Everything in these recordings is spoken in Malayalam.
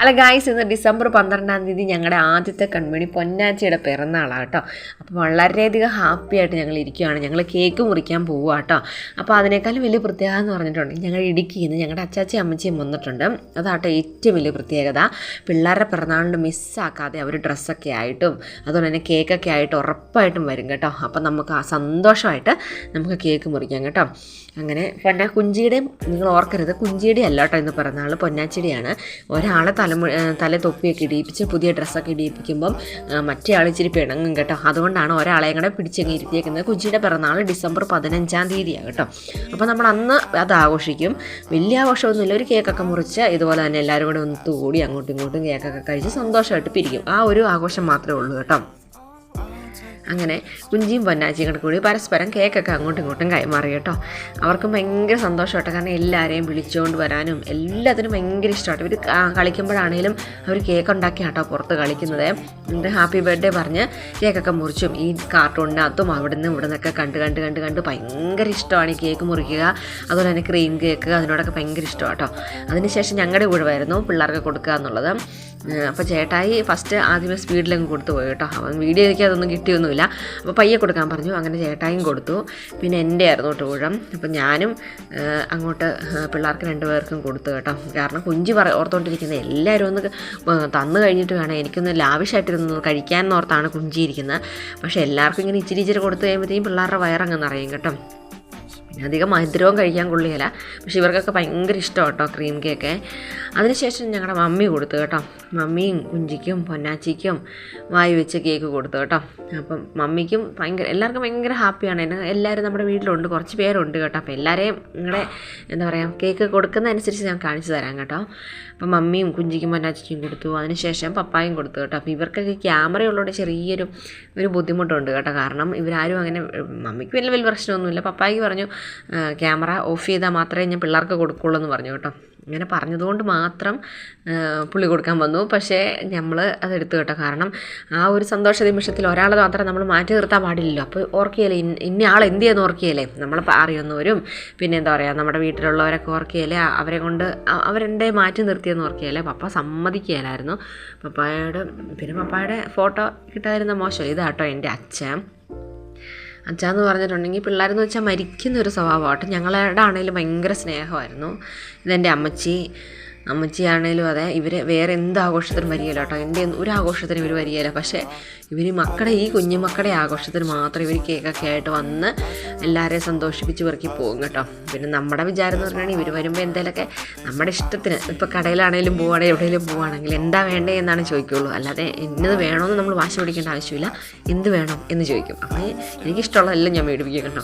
അല്ല ഗായ്സ് ഇന്ന് ഡിസംബർ പന്ത്രണ്ടാം തീയതി ഞങ്ങളുടെ ആദ്യത്തെ കൺമണി പൊന്നാച്ചിയുടെ പിറന്നാളാണ് കേട്ടോ. അപ്പോൾ വളരെയധികം ഹാപ്പി ആയിട്ട് ഞങ്ങൾ ഇരിക്കുകയാണ് ഞങ്ങൾ കേക്ക് മുറിക്കാൻ പോവുക കേട്ടോ. അപ്പോൾ അതിനേക്കാളും വലിയ പ്രത്യേകത എന്ന് പറഞ്ഞിട്ടുണ്ട് ഞങ്ങൾ ഇടുക്കിയിൽ നിന്ന് ഞങ്ങളുടെ അച്ചാച്ചി അമ്മച്ചിയും വന്നിട്ടുണ്ട്. അതാട്ടോ ഏറ്റവും വലിയ പ്രത്യേകത. പിള്ളേരുടെ പിറന്നാളിന് മിസ്സാക്കാതെ അവർ ഡ്രസ്സൊക്കെ ആയിട്ടും അതുപോലെ തന്നെ കേക്കൊക്കെ ആയിട്ട് ഉറപ്പായിട്ടും വരും കേട്ടോ. അപ്പോൾ നമുക്ക് ആ സന്തോഷമായിട്ട് നമുക്ക് കേക്ക് മുറിക്കാം കേട്ടോ. അങ്ങനെ പൊന്നാ കുഞ്ചിയുടെയും നിങ്ങൾ ഓർക്കരുത് കുഞ്ചിയുടെ അല്ല കേട്ടോ ഇന്ന് പിറന്നാൾ പൊന്നാച്ചിയുടെയാണ്. ഒരാളെ തലമു തല തൊപ്പിയൊക്കെ ഇടിയിപ്പിച്ച് പുതിയ ഡ്രസ്സൊക്കെ ഇടിയിപ്പിക്കുമ്പം മറ്റേ ആൾ ഇച്ചിരി പിണങ്ങും കേട്ടോ. അതുകൊണ്ടാണ് ഒരാളെ കൂടെ പിടിച്ചങ്ങ് ഇരുത്തിയേക്കുന്നത്. കുഞ്ചിയുടെ പിറന്നാൾ ഡിസംബർ പതിനഞ്ചാം തീയതിയാണ് കേട്ടോ. അപ്പോൾ നമ്മൾ അന്ന് അത് ആഘോഷിക്കും. വലിയ ആഘോഷമൊന്നുമില്ല. ഒരു കേക്കൊക്കെ മുറിച്ച് ഇതുപോലെ തന്നെ എല്ലാവരും കൂടെ കൂടി അങ്ങോട്ടും ഇങ്ങോട്ടും കേക്കൊക്കെ കഴിച്ച് സന്തോഷമായിട്ട് പിരിക്കും. ആ ഒരു ആഘോഷം മാത്രമേ ഉള്ളൂ കേട്ടോ. അങ്ങനെ കുഞ്ചിയും പൊന്നാച്ചിയും കൂടെ പരസ്പരം കേക്കൊക്കെ അങ്ങോട്ടും ഇങ്ങോട്ടും കൈമാറി കേട്ടോ. അവർക്കും ഭയങ്കര സന്തോഷമായിട്ടോ കാരണം എല്ലാവരെയും വിളിച്ചുകൊണ്ട് വരാനും എല്ലാത്തിനും ഭയങ്കര ഇഷ്ടമായിട്ട് ഇവർ കളിക്കുമ്പോഴാണെങ്കിലും അവർ കേക്ക് ഉണ്ടാക്കിയാണ് കേട്ടോ പുറത്ത് കളിക്കുന്നത്. എന്നിട്ട് ഹാപ്പി ബർത്ത്ഡേ പറഞ്ഞ് കേക്കൊക്കെ മുറിച്ചും ഈ കാർട്ടൂണിനകത്തും അവിടെ നിന്ന് ഇവിടെ നിന്നൊക്കെ കണ്ട് കണ്ട് കണ്ട് കണ്ട് ഭയങ്കര ഇഷ്ടമാണ് ഈ കേക്ക് മുറിക്കുക. അതുപോലെ തന്നെ ക്രീം കേക്ക് അതിനോടൊക്കെ ഭയങ്കര ഇഷ്ടമാണ് കേട്ടോ അതിനുശേഷം ഞങ്ങളുടെ കൂടെ വരുന്നു പിള്ളേർക്ക് കൊടുക്കുക എന്നുള്ളത്. അപ്പോൾ ചേട്ടായി ഫസ്റ്റ് ആദ്യമേ സ്പീഡിലങ്ങ് കൊടുത്തു പോയി കേട്ടോ. അവൻ വീഡിയോ എനിക്ക് അതൊന്നും കിട്ടിയൊന്നുമില്ല. അപ്പോൾ പയ്യെ കൊടുക്കാൻ പറഞ്ഞു. അങ്ങനെ ചേട്ടായും കൊടുത്തു. പിന്നെ എന്റെ ആയിരുന്നു കേട്ടോ അപ്പം ഞാനും അങ്ങോട്ട് പിള്ളേർക്ക് രണ്ട് രണ്ടുപേർക്കും കൊടുത്തു കേട്ടോ. കാരണം കുഞ്ചി പറ ഓർത്തുകൊണ്ടിരിക്കുന്നത് എല്ലാവരും ഒന്ന് തന്നു കഴിഞ്ഞിട്ട് വേണം എനിക്കൊന്ന് ലാവിഷായിട്ടിരുന്ന് കഴിക്കാൻ എന്നോർത്താണ് കുഞ്ചിയിരിക്കുന്നത് പക്ഷേ എല്ലാവർക്കും ഇങ്ങനെ ഇച്ചിരി ഇച്ചിരി കൊടുത്തു കഴിയുമ്പോഴത്തേക്കും പിള്ളേരുടെ വയറങ്ങ് നിറയും കേട്ടോ. അധികം മധുരവും കഴിക്കാൻ കൊള്ളുകയില്ല. പക്ഷെ ഇവർക്കൊക്കെ ഭയങ്കര ഇഷ്ടമാണ് കേട്ടോ ക്രീം കേക്ക് അതിനുശേഷം ഞങ്ങളുടെ മമ്മി കൊടുത്തു കേട്ടോ. മമ്മിയും കുഞ്ചിക്കും പൊന്നാച്ചിക്കും വായി വെച്ച് കേക്ക് കൊടുത്തു കേട്ടോ. അപ്പം മമ്മിക്കും ഭയങ്കര എല്ലാവർക്കും ഭയങ്കര ഹാപ്പിയാണ് എന്നെ എല്ലാവരും നമ്മുടെ വീട്ടിലുണ്ട് കുറച്ച് പേരുണ്ട് കേട്ടോ. അപ്പോൾ എല്ലാവരെയും നിങ്ങളുടെ എന്താ പറയുക കേക്ക് കൊടുക്കുന്നതനുസരിച്ച് ഞാൻ കാണിച്ചു തരാം കേട്ടോ. അപ്പം മമ്മിയും കുഞ്ചിക്കും പൊന്നാച്ചിക്കും കൊടുത്തു. അതിനുശേഷം പപ്പായും കൊടുത്തു കേട്ടോ. അപ്പോൾ ഇവർക്കൊക്കെ ക്യാമറ ഉള്ളതുകൊണ്ട് ചെറിയൊരു ഒരു ബുദ്ധിമുട്ടുണ്ട് കേട്ടോ. കാരണം ഇവരാരും അങ്ങനെ മമ്മിക്ക് വലിയ വലിയ പ്രശ്നമൊന്നുമില്ല. പപ്പായ്ക്ക് പറഞ്ഞു ക്യാമറ ഓഫ് ചെയ്താൽ മാത്രമേ ഞാൻ പിള്ളേർക്ക് കൊടുക്കുള്ളൂ എന്ന് പറഞ്ഞു കേട്ടോ. ഇങ്ങനെ പറഞ്ഞതുകൊണ്ട് മാത്രം പുള്ളി കൊടുക്കാൻ വന്നു. പക്ഷേ നമ്മൾ അതെടുത്തു കേട്ടോ. കാരണം ആ ഒരു സന്തോഷ നിമിഷത്തിൽ ഒരാളെ മാത്രം നമ്മൾ മാറ്റി നിർത്താൻ പാടില്ലല്ലോ. അപ്പോൾ ഓർക്കുകയല്ലേ ഇന്ന ആൾ എന്ത് ചെയ്യുന്നു ഓർക്കുകയല്ലേ നമ്മൾ അറിയുന്നവരും പിന്നെ എന്താ പറയുക നമ്മുടെ വീട്ടിലുള്ളവരൊക്കെ ഓർക്കുകയല്ലേ അവരെ കൊണ്ട് അവരെന്റെ മാറ്റി നിർത്തിയെന്ന് ഓർക്കുകയല്ലേ പപ്പ സമ്മതിക്കുകയില്ലായിരുന്നു. പപ്പായുടെ പിന്നെ പപ്പായുടെ ഫോട്ടോ കിട്ടാതിരുന്ന മോശം. ഇതാട്ടോ എന്റെ അച്ഛൻ. അച്ഛാന്ന് പറഞ്ഞിട്ടുണ്ടെങ്കിൽ പിള്ളേരെന്ന് വെച്ചാൽ മരിക്കുന്ന ഒരു സ്വഭാവമാട്ടോ ഞങ്ങളുടെ ആണെങ്കിലും ഭയങ്കര സ്നേഹമായിരുന്നു. ഇതെന്റെ അമ്മച്ചി അമ്മച്ചിയാണേലും അതെ ഇവർ വേറെ എന്ത് ആഘോഷത്തിനും വരികയില്ല കേട്ടോ. എന്റെ ഒരു ആഘോഷത്തിനും ഇവർ വരികയില്ല. പക്ഷേ ഇവർ മക്കളെ ഈ കുഞ്ഞുമക്കളുടെ ആഘോഷത്തിന് മാത്രം ഇവർ കേക്കൊക്കെ ആയിട്ട് വന്ന് എല്ലാവരെയും സന്തോഷിപ്പിച്ച് പെറുക്കി പോകും കേട്ടോ. പിന്നെ നമ്മുടെ വിചാരം എന്ന് പറഞ്ഞാൽ ഇവർ വരുമ്പോൾ എന്തെങ്കിലുമൊക്കെ നമ്മുടെ ഇഷ്ടത്തിന് ഇപ്പോൾ കടയിലാണെങ്കിലും പോവുകയാണെങ്കിൽ എവിടെയെങ്കിലും പോവുകയാണെങ്കിൽ എന്താ വേണ്ടേ എന്നാണ് ചോദിക്കുള്ളൂ. അല്ലാതെ എന്നത് വേണമെന്ന് നമ്മൾ വാശി പിടിക്കേണ്ട ആവശ്യമില്ല. എന്ത് വേണം എന്ന് ചോദിക്കും. അപ്പോൾ എനിക്കിഷ്ടമുള്ളതെല്ലാം ഞാൻ മേടിപ്പിക്കും കേട്ടോ.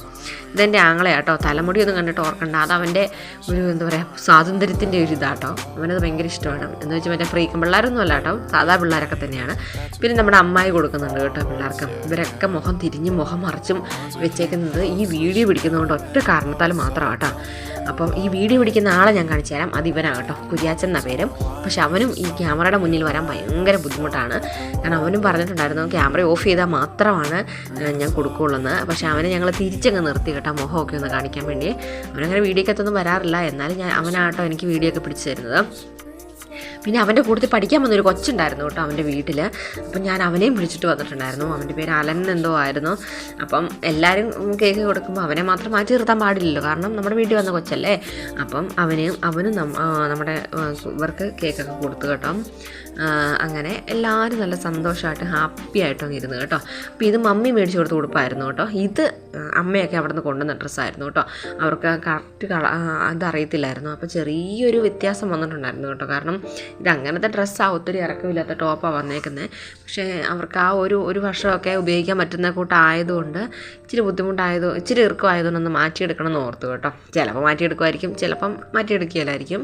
ഇതെന്റെ ആങ്ങളെ കേട്ടോ. തലമുടിയൊന്നും കണ്ടിട്ട് ഓർക്കണ്ട. അത് അവന്റെ ഒരു എന്താ പറയുക സ്വാതന്ത്ര്യത്തിന്റെ ഒരു ഇതാട്ടോ അവനത് ഭയങ്കര ഇഷ്ടമാണ്. എന്ന് വെച്ചാൽ മറ്റേ ഫ്രീക്കും പിള്ളേരൊന്നും അല്ല കേട്ടോ. സാധാ പിള്ളേരൊക്കെ തന്നെയാണ്. പിന്നെ നമ്മുടെ അമ്മായി കൊടുക്കുന്നുണ്ട് കേട്ടോ പിള്ളേർക്ക്. ഇവരൊക്കെ മുഖം തിരിഞ്ഞും മുഖം മറിച്ചും വെച്ചേക്കുന്നത് ഈ വീഡിയോ പിടിക്കുന്നതുകൊണ്ട് ഒറ്റ കാരണത്താൽ മാത്രമാണ് കേട്ടോ. അപ്പം ഈ വീഡിയോ പിടിക്കുന്ന ആളെ ഞാൻ കാണിച്ചു തരാം. അത് ഇവനാണ് കേട്ടോ കുര്യാച്ചൻ എന്ന പേരും. പക്ഷെ അവനും ഈ ക്യാമറയുടെ മുന്നിൽ വരാൻ ഭയങ്കര ബുദ്ധിമുട്ടാണ്. കാരണം അവനും പറഞ്ഞിട്ടുണ്ടായിരുന്നു ക്യാമറ ഓഫ് ചെയ്താൽ മാത്രമാണ് ഞാൻ കൊടുക്കുകയുള്ളൂ എന്ന് പക്ഷെ അവനെ ഞങ്ങൾ തിരിച്ചങ്ങ് നിർത്തി കേട്ടോ മുഖമൊക്കെ ഒന്ന് കാണിക്കാൻ വേണ്ടി. അവനങ്ങനെ വീഡിയോക്കകത്തൊന്നും വരാറില്ല. എന്നാലും ഞാൻ അവനാട്ടോ എനിക്ക് വീഡിയോ ഒക്കെ പിടിച്ചു തരുന്നത്. പിന്നെ അവന്റെ കൂട്ടത്തിൽ പഠിക്കാൻ വന്നൊരു കൊച്ചുണ്ടായിരുന്നു കേട്ടോ അവന്റെ വീട്ടിൽ അപ്പം ഞാൻ അവനെയും വിളിച്ചിട്ട് വന്നിട്ടുണ്ടായിരുന്നു. അവന്റെ പേര് അലൻ എന്തോ ആയിരുന്നു. അപ്പം എല്ലാവരും കേക്ക് കൊടുക്കുമ്പോൾ അവനെ മാത്രം മാറ്റി നിർത്താൻ പാടില്ലല്ലോ. കാരണം നമ്മുടെ വീട്ടിൽ വന്ന കൊച്ചല്ലേ. അപ്പം അവനെയും അവനും നമ്മുടെ ഇവർക്ക് കേക്കൊക്കെ കൊടുത്തു കേട്ടോ. അങ്ങനെ എല്ലാവരും നല്ല സന്തോഷമായിട്ട് ഹാപ്പി ആയിട്ടൊന്ന് ഇരുന്നു കേട്ടോ. അപ്പോൾ ഇത് മമ്മി മേടിച്ച് കൊടുത്ത് ഉടുപ്പായിരുന്നു കേട്ടോ. ഇത് അമ്മയൊക്കെ അവിടെ നിന്ന് കൊണ്ടുവന്ന ഡ്രസ്സായിരുന്നു കേട്ടോ. അവർക്ക് കറക്റ്റ് കള അതറിയത്തില്ലായിരുന്നു അപ്പോൾ ചെറിയൊരു വ്യത്യാസം വന്നിട്ടുണ്ടായിരുന്നു കേട്ടോ. കാരണം ഇത് അങ്ങനത്തെ ഡ്രസ്സാണ് ഒത്തിരി ഇറക്കമില്ലാത്ത ടോപ്പാണ് വന്നേക്കുന്നത് പക്ഷേ അവർക്ക് ആ ഒരു ഒരു വർഷമൊക്കെ ഉപയോഗിക്കാൻ പറ്റുന്ന കൂട്ടായതുകൊണ്ട് ഇച്ചിരി ബുദ്ധിമുട്ടായത് ഇച്ചിരി ഇറുക്കമായതുകൊണ്ട് ഒന്ന് മാറ്റിയെടുക്കണം എന്ന് ഓർത്തു കേട്ടോ. ചിലപ്പോൾ മാറ്റിയെടുക്കുമായിരിക്കും ചിലപ്പം മാറ്റിയെടുക്കുകയില്ലായിരിക്കും.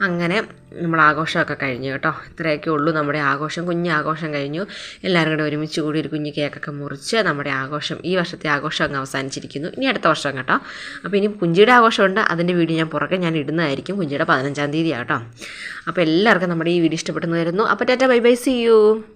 അങ്ങനെ നമ്മൾ ആഘോഷമൊക്കെ കഴിഞ്ഞു കേട്ടോ. ഇത്രയൊക്കെ ഉള്ളൂ. നമ്മുടെ ആഘോഷം കുഞ്ഞ് ആഘോഷം കഴിഞ്ഞു. എല്ലാവരും കൂടെ ഒരുമിച്ച് കൂടി ഒരു കുഞ്ഞ് കേക്കൊക്കെ മുറിച്ച് നമ്മുടെ ആഘോഷം ഈ വർഷത്തെ ആഘോഷം അങ്ങ് അവസാനിച്ചിരിക്കുന്നു. ഇനി അടുത്ത വർഷം കേട്ടോ. അപ്പോൾ ഇനി കുഞ്ചിയുടെ ആഘോഷമുണ്ട്. അതിന്റെ വീഡിയോ ഞാൻ പുറകെ ഞാൻ ഇടുന്നതായിരിക്കും. കുഞ്ചിയുടെ പതിനഞ്ചാം തീയതി കേട്ടോ. അപ്പോൾ എല്ലാവർക്കും നമ്മുടെ ഈ വീഡിയോ ഇഷ്ടപ്പെട്ടെന്ന് വരുന്നു അപ്പോൾ tata bye bye see you.